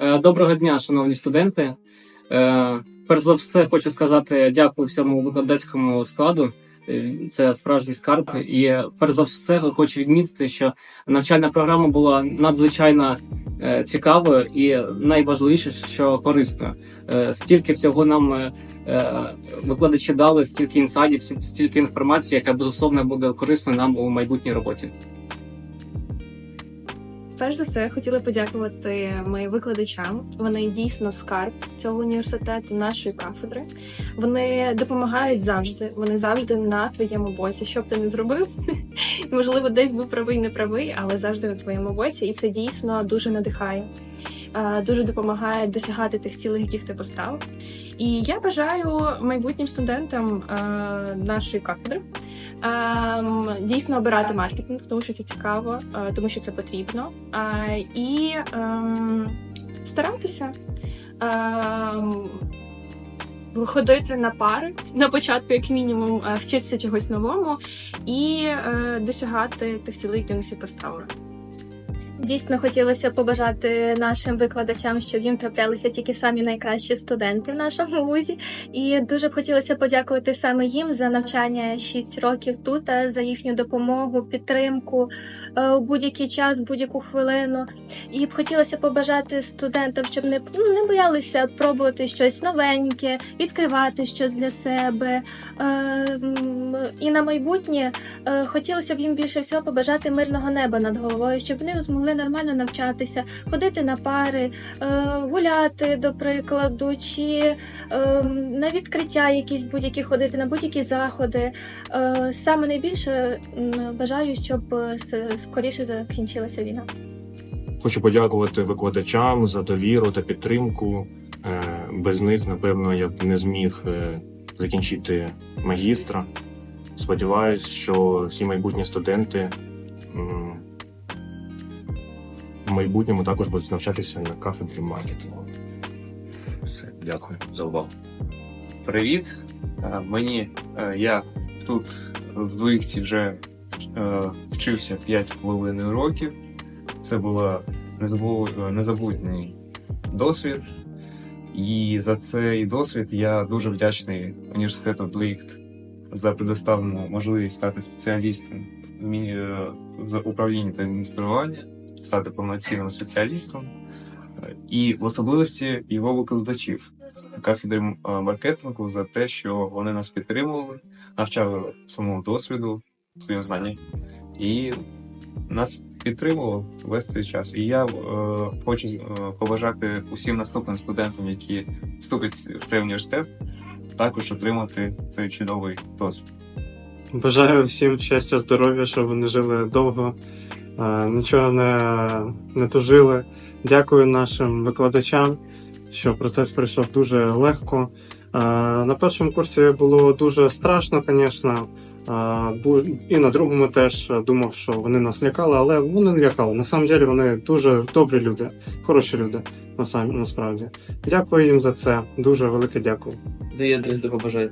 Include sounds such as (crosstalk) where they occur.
Е, Доброго дня, шановні студенти. Е, Перш за все, хочу сказати дякую всьому викладацькому складу. Е, Це справжній скарб. І перш за все, хочу відмітити, що навчальна програма була надзвичайно цікавою і найважливіше, що корисною. Е, Стільки всього нам викладачі дали, стільки інсайдів, стільки- інформації, яка безусловно буде корисною нам у майбутній роботі. Перш за все, хотіла подякувати моїм викладачам. Вони дійсно скарб цього університету, нашої кафедри. Вони допомагають завжди. Вони завжди на твоєму боці. Що б ти не зробив, (laughs) можливо, десь був правий, не правий, але завжди на твоєму боці, і це дійсно дуже надихає. е, Дуже допомагає досягати тих цілей, яких ти поставив. І я бажаю майбутнім студентам е, нашої кафедри дійсно обирати маркетинг, тому що це цікаво, е, тому що це потрібно. Е, і ем, старатися. Ем, Ходити на пари на початку, як мінімум, е, вчитися чогось новому і досягати тих цілей, які вони собі поставили. Дійсно хотілося побажати нашим викладачам, щоб їм траплялися тільки самі найкращі студенти в нашому вузі. І дуже б хотілося подякувати саме їм за навчання 6 років тут, за їхню допомогу, підтримку е, у будь-який час, будь-яку хвилину. І б хотілося побажати студентам, щоб не, ну, не боялися пробувати щось новеньке, відкривати щось для себе. Е, І на майбутнє Е, Хотілося б їм більше всього побажати мирного неба над головою, щоб вони змогли нормально навчатися, ходити на пари, е, гуляти, до прикладу, чи е, на відкриття якісь будь-які ходити, на будь-які заходи. Е, Саме найбільше бажаю, щоб скоріше закінчилася війна. Хочу подякувати викладачам за довіру та підтримку. Без них, напевно, я б не зміг закінчити магістра. Сподіваюсь, що всі майбутні студенти в майбутньому також будуть навчатися на кафедрі маркетингу. Все, дякую за увагу. Привіт! Е, Мені е, я тут в Дуїхті вже е, вчився 5,5 років. Це був незабутній досвід. І за цей досвід я дуже вдячний університету Дуїхт за предоставлену можливість стати спеціалістом з управління та адміністрування, стати повноцінним спеціалістом, Е, і в особливості його викладачів кафедри е, маркетингу за те, що вони нас підтримували, навчали самому досвіду, своїм знанням, і нас підтримували весь цей час. І я е, хочу е, побажати усім наступним студентам, які вступлять в цей університет, також отримати цей чудовий досвід. Бажаю всім щастя, здоров'я, щоб вони жили довго, нічого не, не тужили. Дякую нашим викладачам, що процес пройшов дуже легко. Е, На першому курсі було дуже страшно, звісно. І на другому теж думав, що вони нас лякали, але вони не лякали. На самом деле вони дуже добрі люди, хороші люди, насправді. Дякую їм за це. Дуже велике дякую. Доєднуюсь до побажань.